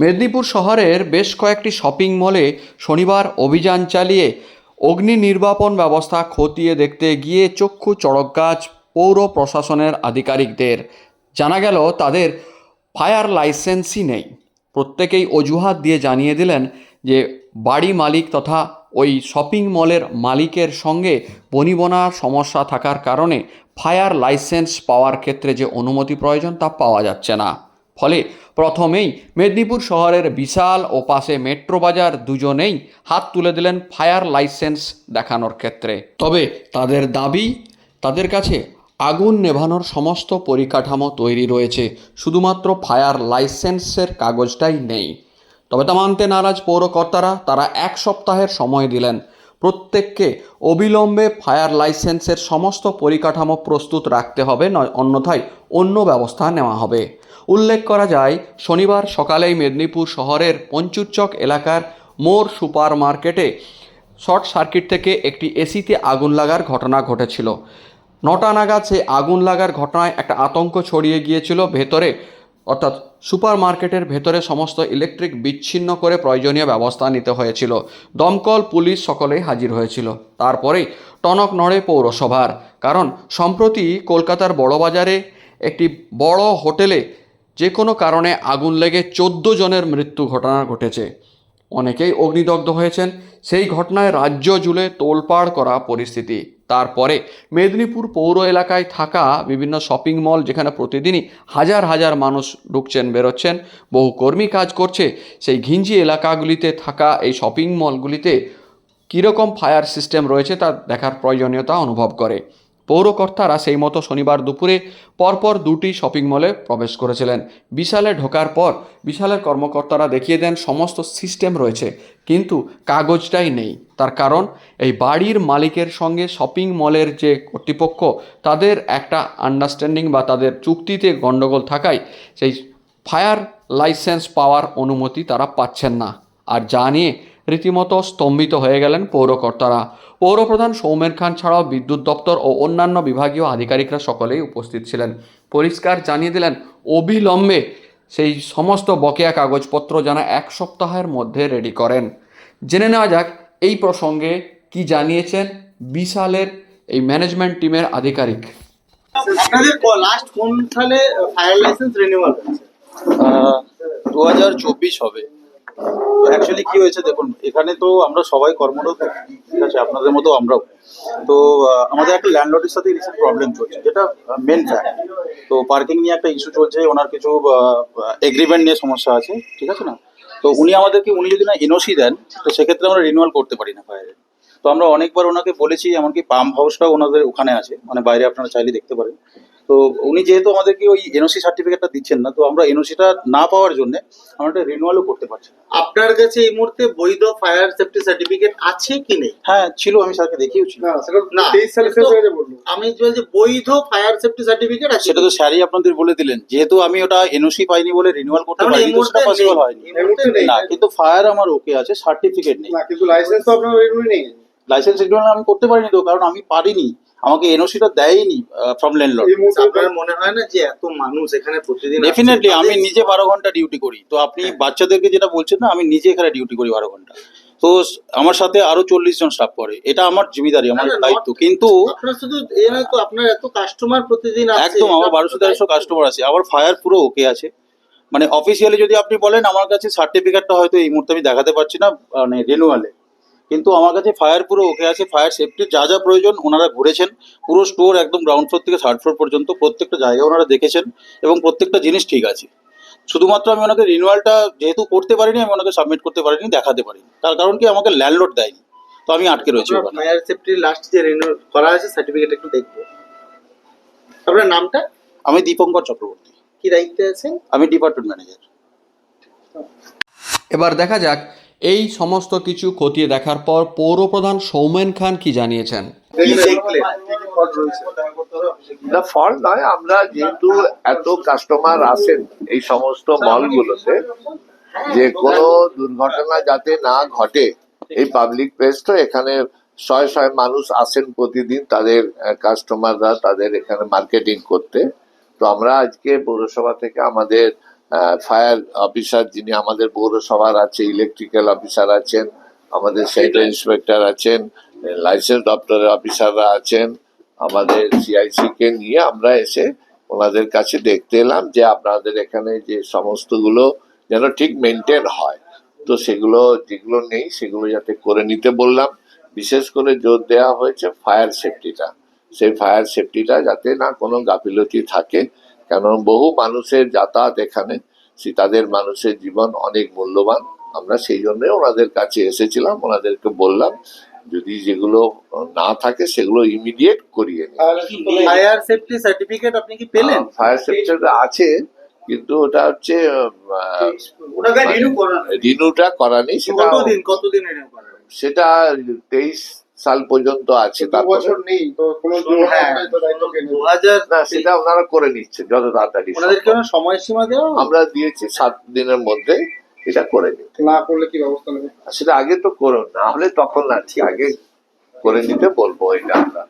মেদিনীপুর শহরের বেশ কয়েকটি শপিং মলে শনিবার অভিযান চালিয়ে অগ্নি নির্বাপন ব্যবস্থা খতিয়ে দেখতে গিয়ে চক্ষু চড়ক গাছ পৌর প্রশাসনের আধিকারিকদের। জানা গেল, তাদের ফায়ার লাইসেন্সই নেই। প্রত্যেকেই অজুহাত দিয়ে জানিয়ে দিলেন যে, বাড়ি মালিক তথা ওই শপিং মলের মালিকের সঙ্গে বনিবনার সমস্যা থাকার কারণে ফায়ার লাইসেন্স পাওয়ার ক্ষেত্রে যে অনুমতি প্রয়োজন তা পাওয়া যাচ্ছে না। ফলে প্রথমেই মেদিনীপুর শহরের বিশাল ও পাশে মেট্রো বাজার দুজনেই হাত তুলে দিলেন ফায়ার লাইসেন্স দেখানোর ক্ষেত্রে। তবে তাদের দাবি, তাদের কাছে আগুন নেভানোর সমস্ত পরিকাঠামো তৈরি রয়েছে, শুধুমাত্র ফায়ার লাইসেন্সের কাগজটাই নেই। তবে তা মানতে নারাজ পৌরকর্তারা, তারা এক সপ্তাহের সময় দিলেন। প্রত্যেককে অবিলম্বে ফায়ার লাইসেন্সের সমস্ত পরিকাঠামো প্রস্তুত রাখতে হবে, নয়, অন্যথায় অন্য ব্যবস্থা নেওয়া হবে। উল্লেখ করা যায়, শনিবার সকালেই মেদিনীপুর শহরের পঞ্চুরচক এলাকার মোর সুপার মার্কেটে শর্ট সার্কিট থেকে একটি এসিতে আগুন লাগার ঘটনা ঘটেছিল। নটা নাগাদ সেই আগুন লাগার ঘটনায় একটা আতঙ্ক ছড়িয়ে গিয়েছিল। ভেতরে অর্থাৎ সুপার মার্কেটের ভেতরে সমস্ত ইলেকট্রিক বিচ্ছিন্ন করে প্রয়োজনীয় ব্যবস্থা নিতে হয়েছিল। দমকল, পুলিশ সকলেই হাজির হয়েছিল। তারপরেই টনক নড়ে পৌরসভার। কারণ সম্প্রতি কলকাতার বড়বাজারে একটি বড় হোটেলে যে কোনো কারণে আগুন লেগে চোদ্দ জনের মৃত্যু ঘটনা ঘটেছে। অনেকেই অগ্নিদগ্ধ হয়েছেন। সেই ঘটনায় রাজ্য জুড়ে তোলপাড় করা পরিস্থিতি। তারপরে মেদিনীপুর পৌর এলাকায় থাকা বিভিন্ন শপিং মল যেখানে প্রতিদিনই হাজার হাজার মানুষ ঢুকছেন, বেরোচ্ছেন। বহু কর্মী কাজ করছে। সেই ঘিঞ্জি এলাকাগুলিতে থাকা এই শপিং মলগুলিতে কীরকম ফায়ার সিস্টেম রয়েছে তা দেখার প্রয়োজনীয়তা অনুভব করে। পৌরকর্তারা সেই মতো শনিবার দুপুরে পরপর দুটি শপিং মলে প্রবেশ করেছিলেন। বিশালে ঢোকার পর বিশালের কর্মকর্তারা দেখিয়ে দেন সমস্ত সিস্টেম রয়েছে, কিন্তু কাগজটাই নেই। তার কারণ, এই বাড়ির মালিকের সঙ্গে শপিং মলের যে কর্তৃপক্ষ, তাদের একটা আন্ডারস্ট্যান্ডিং বা তাদের চুক্তিতে গণ্ডগোল থাকায় সেই ফায়ার লাইসেন্স পাওয়ার অনুমতি তারা পাচ্ছেন না। আর যা নিয়ে রীতিমতো স্তম্ভিত হয়ে গেলেন পৌরকর্তারা। পৌরপ্রধান সৌমেন খান ছাড়াও বিদ্যুৎ দপ্তর ও অন্যান্য বিভাগীয় আধিকারিকরা সকলেই উপস্থিত ছিলেন। পরিষ্কার জানিয়ে দিলেন অবিলম্বে সেই সমস্ত বকেয়া কাগজপত্র যেন এক সপ্তাহের মধ্যে রেডি করেন। জেনে নেওয়া যাক এই প্রসঙ্গে কি জানিয়েছেন বিশালের এই ম্যানেজমেন্ট টিমের আধিকারিক। আপনাদের লাস্ট কোন সালে ফায়ার লাইসেন্স রিনিউয়াল হয়েছে? দু হাজার চব্বিশ হবে। তো অ্যাকচুয়ালি কি হয়েছে দেখুন, এখানে তো আমরা সবাই কর্মরত, ঠিক আছে, আপনাদের মতো আমরাও। তো আমাদের একটা ল্যান্ডলর্ডের সাথে রিসেন্ট প্রবলেম চলছে, যেটা মেন ফ্যাক্ট তো পার্কিং নিয়ে একটা ইস্যু চলছে, ওনার কিছু এগ্রিমেন্ট নিয়ে সমস্যা আছে, ঠিক আছে না? তো উনি আমাদেরকে, উনি যদি না এনওসি দেন, তো সেক্ষেত্রে আমরা রিনিউয়াল করতে পারি না ফায়ারে তো আমরা অনেকবার ওনাকে বলেছি, এমনকি পাম্প হাউসটাও ওনাদের ওখানে আছে মানে বাইরে আপনারা চাইলে দেখতে পারেন। তো উনি যেহেতু আমাদেরকে ওই এনওসি সার্টিফিকেটটা দিচ্ছেন না তো আমরা এনওসিটা না পাওয়ার জন্য আমরা একটা রিনিউয়ালও করতে পারছি আপনার কাছে এই মুহূর্তে বৈধ ফায়ার সেফটি সার্টিফিকেট আছে কি নেই? হ্যাঁ ছিল আমি স্যারকে দেখিয়েছি। না তেইশ সালে শেষ হয়ে বলল। আমি বলছি বৈধ ফায়ার সেফটি সার্টিফিকেট আছে সেটা তো স্যারই আপনাদের বলে দিলেন। যেহেতু আমি ওটা এনওসি পাইনি বলে রিনিউয়াল করতে পারিনি তো সেটা মুহূর্তে পসিবল হয়নি। এই মুহূর্তে নেই। না কিন্তু ফায়ার আমার ওকে আছে সার্টিফিকেট নেই। না কিন্তু লাইসেন্স তো আপনার নেই। লাইসেন্স রিনিউয়াল আমি করতে পারিনি তো কারণ আমি পারিনি। আমাকে এনওসিটা দেয়নি ফ্রম ল্যান্ডলর্ড আপনার মনে হয় না যে এত মানুষ এখানে প্রতিদিন ডেফিনেটলি আমি নিজে বারো ঘণ্টা ডিউটি করি। তো আপনি বাচ্চাদেরকে যেটা বলছেন না আমি নিজে এখানে ডিউটি করি বারো ঘণ্টা। তো আমার সাথে আরও চল্লিশ জন স্টাফ করে। এটা আমার জিম্মেদারি আমার দায়িত্ব। কিন্তু আপনার এত কাস্টমার প্রতিদিন একদম আমার বারোশো তেরোশো কাস্টমার আছে। আমার ফায়ার পুরো ওকে আছে। মানে অফিসিয়ালি যদি আপনি বলেন আমার কাছে সার্টিফিকেটটা হয়তো এই মুহূর্তে আমি দেখাতে পারছি না মানে রিনুয়ালে কিন্তু আমার কাছে ফায়ার পুরো ওকে আছে ফায়ার সেফটির যা যা প্রয়োজন ওনারা ঘুরেছেন পুরো স্টোর একদম গ্রাউন্ড ফ্লোর থেকে থার্ড ফ্লোর পর্যন্ত প্রত্যেকটা জায়গা ওনারা দেখেছেন এবং প্রত্যেকটা জিনিস ঠিক আছে। শুধুমাত্র আমি ওনাকে রিনুয়ালটা যেহেতু করতে পারিনি আমি ওনাকে সাবমিট করতে পারিনি দেখাতে পারিনি। তার কারণ কি আমাকে ল্যান্ডলোড দেয়নি। তো আমি আটকে রয়েছি ফায়ার সেফটি লাস্ট যে রিনিউ করা আছে সার্টিফিকেট একটু দেখব। আপনার নামটা? আমি দীপঙ্কর চক্রবর্তী। কি দায়িত্বে আছেন? আমি ডিপার্টমেন্ট ম্যানেজার এবার দেখা যাক এই সমস্ত কিছু খতিয়ে দেখার পর পৌরপ্রধান সৌমেন খান কি জানিয়েছেন? না ফল নয় আমরা যেহেতু এত কাস্টমার আসেন এই সমস্ত মলগুলোতে যে কোনো দুর্ঘটনা যাতে না ঘটে এই পাবলিক প্লেস তো এখানে শয়ে শয়ে মানুষ আসেন প্রতিদিন তাদের কাস্টমাররা তাদের এখানে মার্কেটিং করতে। তো আমরা আজকে পৌরসভা থেকে আমাদের ফায়ার অফিসার যিনি আমাদের পৌরসভার আছে ইলেকট্রিক্যাল অফিসার আছেন আমাদের সেন্টার ইন্সপেক্টর আছেন লাইসেন্স দপ্তরের অফিসাররা আছেন আমাদের সিআইসি কে নিয়ে আমরা এসে ওনাদের কাছে দেখতে এলাম যে আপনাদের এখানে যে সমস্তগুলো যেন ঠিক মেনটেন হয়। তো সেগুলো যেগুলো নেই সেগুলো যাতে করে নিতে বললাম। বিশেষ করে জোর দেওয়া হয়েছে ফায়ার সেফটিটা সেই ফায়ার সেফটিটা যাতে না কোনো গাফিলতি থাকে। কারণ বহু মানুষের যাতায়াত এখানে তাদের মানুষের জীবন অনেক মূল্যবান। আমরা সেই জন্য ওনাদের কাছে এসেছিলাম ওনাদেরকে বললাম যদি যেগুলো না থাকে সেগুলো ইমিডিয়েট করিয়ে ফায়ার সেফটি সার্টিফিকেট আপনি কি পেলেন? ফায়ার সেফটিটা আছে কিন্তু ওটা হচ্ছে রিনুটা করা নেই সেটা কতদিন সেটা তেইশ সাল পর্যন্ত আছে দু বছর নেই তো কোনো হ্যাঁ। না সেটা ওনারা করে নিচ্ছে যত তাড়াতাড়ি সময়সীমা দেওয়া আমরা দিয়েছি সাত দিনের মধ্যে এটা করে নিতে। না করলে কি ব্যবস্থা নেবে? আর সেটা আগে তো করুন না হলে তখন না ঠিক আগে করে নিতে বলব এটা আমরা।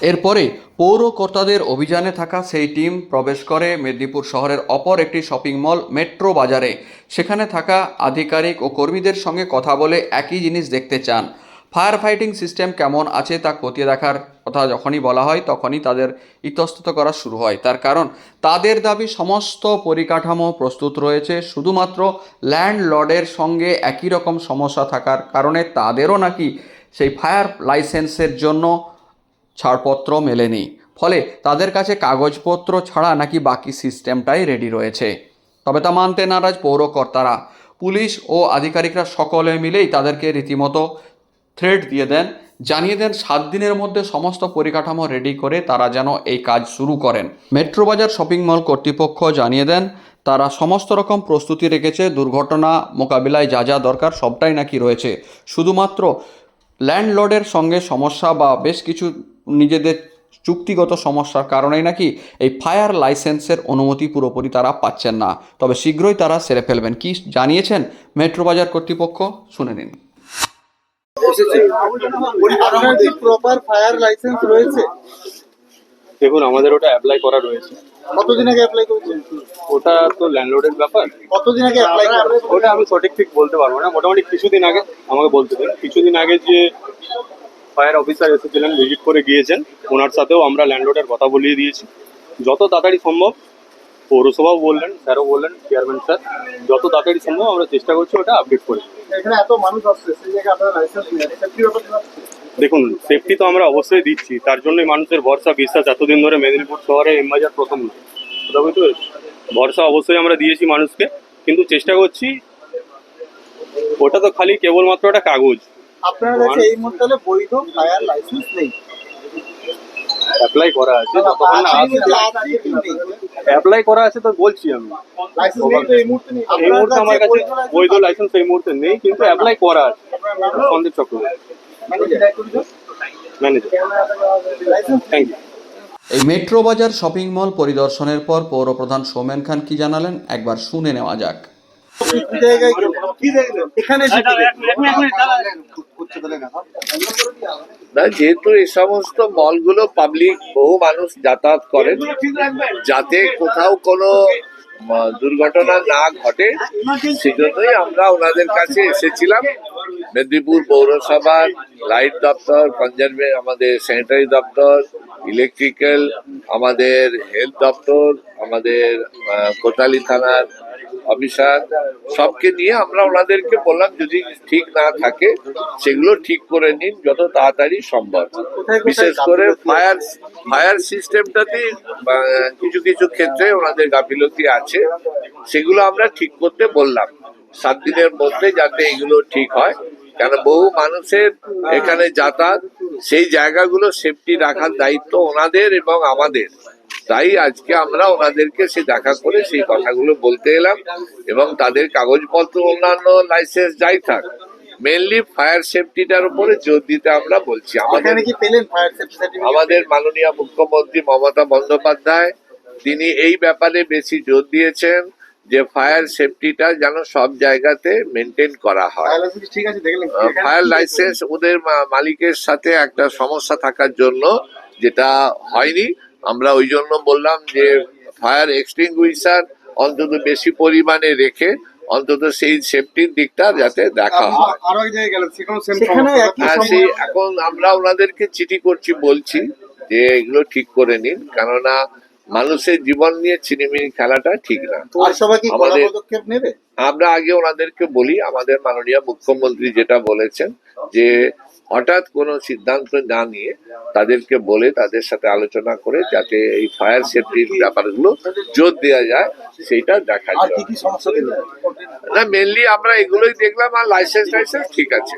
এরপরে পৌর কর্তাদের অভিযানে থাকা সেই টিম প্রবেশ করে মেদিনীপুর শহরের অপর একটি শপিং মল, মেট্রো বাজারে। সেখানে থাকা আধিকারিক ও কর্মীদের সঙ্গে কথা বলে একই জিনিস দেখতে চান। ফায়ার ফাইটিং সিস্টেম কেমন আছে তা খতিয়ে দেখার কথা যখনই বলা হয়, তখনই তাদের ইতস্তত করা শুরু হয়। তার কারণ, তাদের দাবি সমস্ত পরিকাঠামো প্রস্তুত রয়েছে, শুধুমাত্র ল্যান্ডলর্ডের সঙ্গে একই রকম সমস্যা থাকার কারণে তাদেরও নাকি সেই ফায়ার লাইসেন্সের জন্য ছাড়পত্র মেলেনি। ফলে তাদের কাছে কাগজপত্র ছাড়া নাকি বাকি সিস্টেমটাই রেডি রয়েছে। তবে তা মানতে নারাজ পৌরকর্তারা। পুলিশ ও আধিকারিকরা সকলে মিলেই তাদেরকে রীতিমতো থ্রেড দিয়ে দেন, জানিয়ে দেন সাত দিনের মধ্যে সমস্ত পরিকাঠামো রেডি করে তারা যেন এই কাজ শুরু করেন। মেট্রো বাজার শপিং মল কর্তৃপক্ষ জানিয়ে দেন, তারা সমস্ত রকম প্রস্তুতি রেখেছে, দুর্ঘটনা মোকাবিলায় যা যা দরকার সবটাই নাকি রয়েছে। শুধুমাত্র ল্যান্ডলর্ডের সঙ্গে সমস্যা বা বেশ কিছু নিজেদের চুক্তিগত সমস্যার কারণেই নাকি এই ফায়ার লাইসেন্সের অনুমতি পুরোপুরি তারা পাচ্ছেন না। তবে শীঘ্রই তারা সেরে ফেলবেন। কি জানিয়েছেন মেট্রো বাজার কর্তৃপক্ষ? শুনে নিন। প্রপার ফায়ার লাইসেন্স রয়েছে? দেখুন আমাদের ওটা অ্যাপ্লাই করা রয়েছে। কতদিন আগে অ্যাপ্লাই করেছেন? ওটা তো ল্যান্ডলোডের ব্যাপার। কতদিন আগে অ্যাপ্লাই করেছেন? ওটা আমি সঠিক ঠিক বলতে পারব না। মোটামুটি কিছুদিন আগে আমাকে বলতে দিন। কিছুদিন আগে যে ফায়ার অফিসার এসেছিলেন ভিজিট করে গিয়েছেন ওনার সাথেও আমরা ল্যান্ডলোডের কথা বলিয়ে দিয়েছি। যত তাড়াতাড়ি সম্ভব পৌরসভাও বললেন স্যারও বললেন চেয়ারম্যান স্যার যত তাড়াতাড়ি সম্ভব আমরা চেষ্টা করছি ওটা আপডেট করে। এখানে এত মানুষ আসছে সেই জায়গায় আপনারা লাইসেন্স নেই দেখুন সেফটি তো আমরা অবশ্যই দিচ্ছি তার জন্যই মানুষের ভরসা বিশ্বাস এতদিন ধরে মেদিনীপুর শহরে এমবাজার প্রথম কথা বুঝতে পেরেছি? ভরসা অবশ্যই আমরা দিয়েছি মানুষকে কিন্তু চেষ্টা করছি ওটা তো খালি কেবলমাত্র একটা কাগজ। আপনার কাছে এই মুহূর্তে বৈধ ফায়ার লাইসেন্স নেই? অ্যাপ্লাই করা আছে যতক্ষণ না? অ্যাপ্লাই করা আছে তো বলছি আমি। লাইসেন্স এই মুহূর্তে নেই। এই মুহূর্তে আমার কাছে বৈধ বৈধ লাইসেন্স এই মুহূর্তে নেই কিন্তু অ্যাপ্লাই করা আছে। Sandip Chakraborty. Manager thank you এই মেট্রো বাজার শপিং মল পরিদর্শনের পর পৌরপ্রধান সৌমেন খান কি জানালেন? একবার শুনে নেওয়া যাক। না যেহেতু এই সমস্ত মলগুলো পাবলিক বহু মানুষ যাতায়াত করেন যাতে কোথাও কোনো দুর্ঘটনা না ঘটে সেজন্যই আমরা ওনাদের কাছে এসেছিলাম। মেদিনীপুর পৌরসভার লাইট দপ্তর, কনজারভে আমাদের স্যানিটারি দপ্তর, ইলেকট্রিক্যাল, আমাদের হেলথ দপ্তর, আমাদের কোটালি থানার অফিসার। সবকে নিয়ে আমরা ওনাদেরকে বললাম, যদি ঠিক না থাকে, সেগুলো ঠিক করে নিন, যত তাড়াতাড়ি সম্ভব। বিশেষ করে ফায়ার ফায়ার সিস্টেমটাতে কিছু কিছু ক্ষেত্রে ওনাদের গাফিলতি আছে, সেগুলো আমরা ঠিক করতে বললাম। সাত দিনের মধ্যে যাতে এগুলো ঠিক হয়। কেন বহু মানুষের এখানে যাতায়াত সেই জায়গাগুলো সেফটি রাখার দায়িত্ব ওনাদের এবং আমাদের। তাই আজকে আমরা ওনাদেরকে সে দেখা করে সেই কথাগুলো বলতে এলাম এবং তাদের কাগজপত্র অন্যান্য লাইসেন্স যাই থাক মেনলি ফায়ার সেফটিটার উপরে জোর দিতে আমরা বলছি। আমাদের আমাদের মাননীয় মুখ্যমন্ত্রী মমতা বন্দ্যোপাধ্যায় তিনি এই ব্যাপারে বেশি জোর দিয়েছেন। যে ফায়ার সেফটিটা যেন সব জায়গাতে মেনটেন করা হয় ফায়ার লাইসেন্স ঠিক আছে দেখলেন কি? এখানে ফায়ার কি লাইসেন্স ওদের মা- মালিকের সাথে একটা সমস্যা থাকার জন্য যেটা হয়নি আমরা ওই জন্য বললাম যে ফায়ার এক্সটিংগুইশার অন্তত বেশি পরিমাণে রেখে অন্তত সেই সেফটির দিকটা যাতে দেখা হয়। সেই এখন আমরা ওনাদেরকে চিঠি করছি বলছি যে এগুলো ঠিক করে নিন কেননা মানুষের জীবন নিয়ে চিনিমিনি খেলাটা ঠিক না। আমাদের- আমরা আগে ওনাদেরকে বলি আমাদের মাননীয় মুখ্যমন্ত্রী যেটা বলেছেন যে হঠাৎ কোনো সিদ্ধান্ত না নিয়ে তাদেরকে বলে তাদের সাথে আলোচনা করে যাতে এই ফায়ার সেফটির ব্যাপারগুলো জোর দেওয়া যায় সেইটা দেখা যায় না মেনলি আমরা এগুলোই দেখলাম আর লাইসেন্স টাইসেন্স ঠিক আছে।